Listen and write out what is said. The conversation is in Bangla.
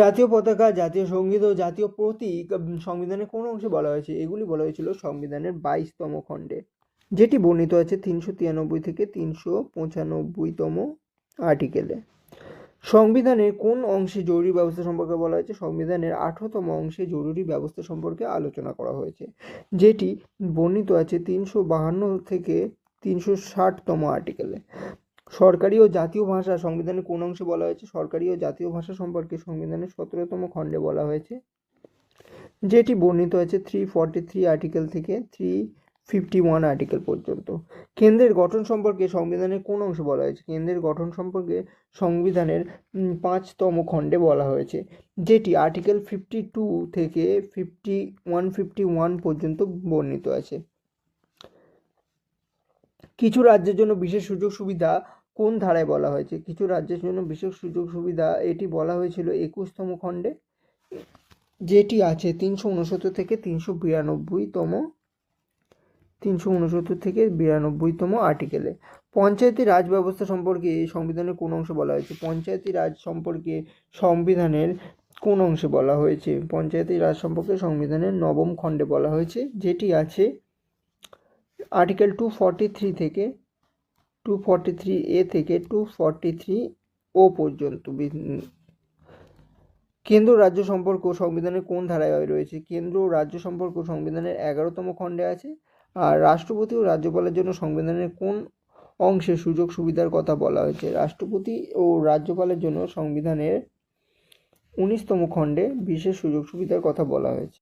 জাতীয় পতাকা, জাতীয় সংগীত ও জাতীয় প্রতীক সংবিধানের কোন অংশে বলা হয়েছে? এগুলি বলা হয়েছিল সংবিধানের বাইশতম খণ্ডে, যেটি বর্ণিত আছে তিনশো তিরানব্বই থেকে তিনশো পঁচানব্বইতম আর্টিকেলে সংবিধানের কোন অংশে জরুরি ব্যবস্থা সম্পর্কে বলা হয়েছে? সংবিধানের আঠারোতম অংশে জরুরি ব্যবস্থা সম্পর্কে আলোচনা করা হয়েছে, যেটি বর্ণিত আছে তিনশো বাহান্ন থেকে তিনশো ষাটতম আর্টিকেলে সরকারি ও জাতীয় ভাষা সংবিধানের কোন অংশে বলা হয়েছে? সরকারি ও জাতীয় ভাষা সম্পর্কে সংবিধানের সতেরোতম খণ্ডে বলা হয়েছে, যেটি বর্ণিত হয়েছে থ্রি ফর্টি থ্রি আর্টিকেল থেকে থ্রি ফিফটি ওয়ান আর্টিকেল পর্যন্ত। কেন্দ্রের গঠন সম্পর্কে সংবিধানের কোন অংশে বলা হয়েছে? কেন্দ্রের গঠন সম্পর্কে সংবিধানের পাঁচতম খণ্ডে বলা হয়েছে, যেটি আর্টিকেল ফিফটি টু থেকে ফিফটি ওয়ান ফিফটি ওয়ান পর্যন্ত বর্ণিত আছে। কিছু রাজ্যের জন্য বিশেষ সুযোগ সুবিধা কোন ধারায় বলা হয়েছে? কিছু রাজ্যের জন্য বিশেষ সুযোগ সুবিধা, এটি বলা হয়েছিল একুশতম খণ্ডে, যেটি আছে তিনশো উনসত্তর থেকে তিনশো বিরানব্বইতম, তিনশো উনসত্তর থেকে বিরানব্বইতম আর্টিকেলে পঞ্চায়েতি রাজ ব্যবস্থা সম্পর্কে সংবিধানের কোন অংশে বলা হয়েছে? পঞ্চায়েতি রাজ সম্পর্কে সংবিধানের কোন অংশে বলা হয়েছে? পঞ্চায়েতি রাজ সম্পর্কে সংবিধানের নবম খণ্ডে বলা হয়েছে, যেটি আছে আর্টিকেল টু ফর্টি থ্রি থেকে টু থ্রি এ থেকে টু ফর্টি থ্রি ও পর্যন্ত কেন্দ্র রাজ্য সম্পর্ক সংবিধানের কোন ধারায় রয়েছে? কেন্দ্র রাজ্য সম্পর্ক সংবিধানের এগারোতম খণ্ডে আছে। আর রাষ্ট্রপতি ও রাজ্যপালের জন্য সংবিধানের কোন অংশে সুযোগ সুবিধার কথা বলা হয়েছে? রাষ্ট্রপতি ও রাজ্যপালের জন্য সংবিধানের উনিশতম খণ্ডে বিশেষ সুযোগ সুবিধার কথা বলা হয়েছে।